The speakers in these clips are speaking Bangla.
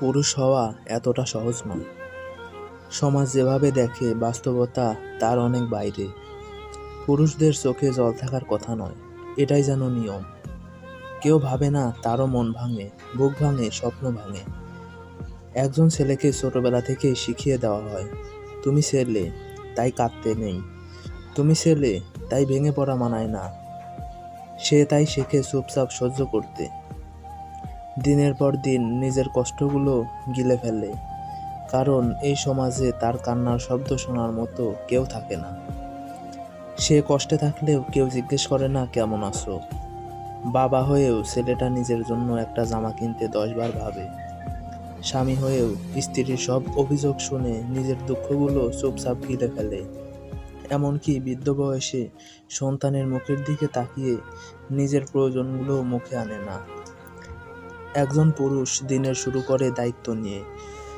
পুরুষ হওয়া এতটা সহজ নয়। সমাজ যেভাবে দেখে, বাস্তবতা তার অনেক বাইরে। পুরুষদের চোখে জল থাকার কথা নয়, এটাই যেন নিয়ম। কেউ ভাবে না তারও মন ভাঙে, বুক ভাঙে, স্বপ্ন ভাঙে। একজন ছেলেকে ছোটবেলা থেকেই শিখিয়ে দেওয়া হয়, তুমি ছেলে, তাই কাঁদতে নেই। তুমি ছেলে, তাই ভেঙে পড়া মানায় না। সে তাই শেখে চুপচাপ সহ্য করতে। দিনের পর দিন নিজের কষ্টগুলো গিলে ফেলে। কারণ এই সমাজে তার কান্নার শব্দ শোনার মতো কেউ থাকে না। সে কষ্টে থাকলেও কেউ জিজ্ঞেস করে না, কেমন আছো? বাবা হয়েও ছেলেটা নিজের জন্য একটা জামা কিনতে দশবার ভাবে। স্বামী হয়েও স্ত্রীর সব অভিযোগ শুনে নিজের দুঃখগুলো চুপচাপ গিলে ফেলে। এমনকি বৃদ্ধ বয়সে সন্তানের মুখের দিকে তাকিয়ে নিজের প্রয়োজনগুলো মুখে আনে না। একজন পুরুষ দিনের শুরু করে দায়িত্ব নিয়ে,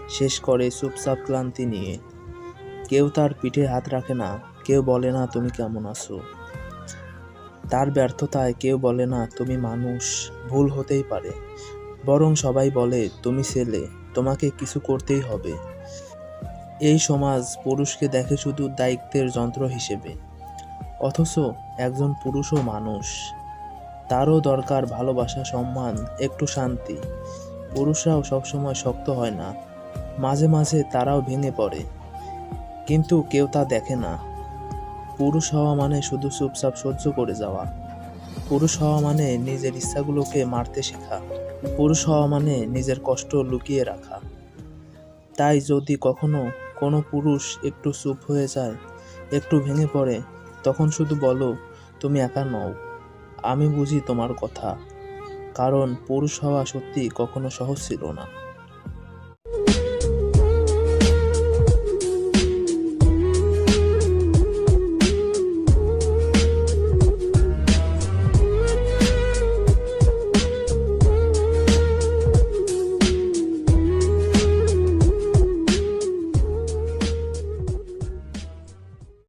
শেষ করে চুপচাপ ক্লান্তি নিয়ে। কেউ তার পিঠে হাত রাখে না, কেউ বলে, না, তুমি কেমন আছো? তার ব্যর্থতায় কেউ বলে, না, তুমি মানুষ, ভুল হতেই পারে। বরং সবাই বলে, তুমি ছেলে, তোমাকে কিছু করতেই হবে। এই সমাজ পুরুষকে দেখে শুধু দায়িত্বের যন্ত্র হিসেবে। অথচ একজন পুরুষও মানুষ। তারও দরকার ভালোবাসা, সম্মান, একটু শান্তি। পুরুষরাও সবসময় শক্ত হয় না। মাঝে মাঝে তারাও ভেঙে পড়ে। কিন্তু কেউ তা দেখে না। পুরুষ হওয়া মানে শুধু চুপচাপ সহ্য করে যাওয়া। পুরুষ হওয়া মানে নিজের ইচ্ছাগুলোকে মারতে শেখা। পুরুষ হওয়া মানে নিজের কষ্ট লুকিয়ে রাখা। তাই যদি কখনো কোনো পুরুষ একটু চুপ হয়ে যায়, একটু ভেঙে পড়ে, তখন শুধু বলো, তুমি একা নও। আমি বুঝি তোমার কথা কারণ পুরুষ হওয়া সত্যি কখনো সহজ ছিল না।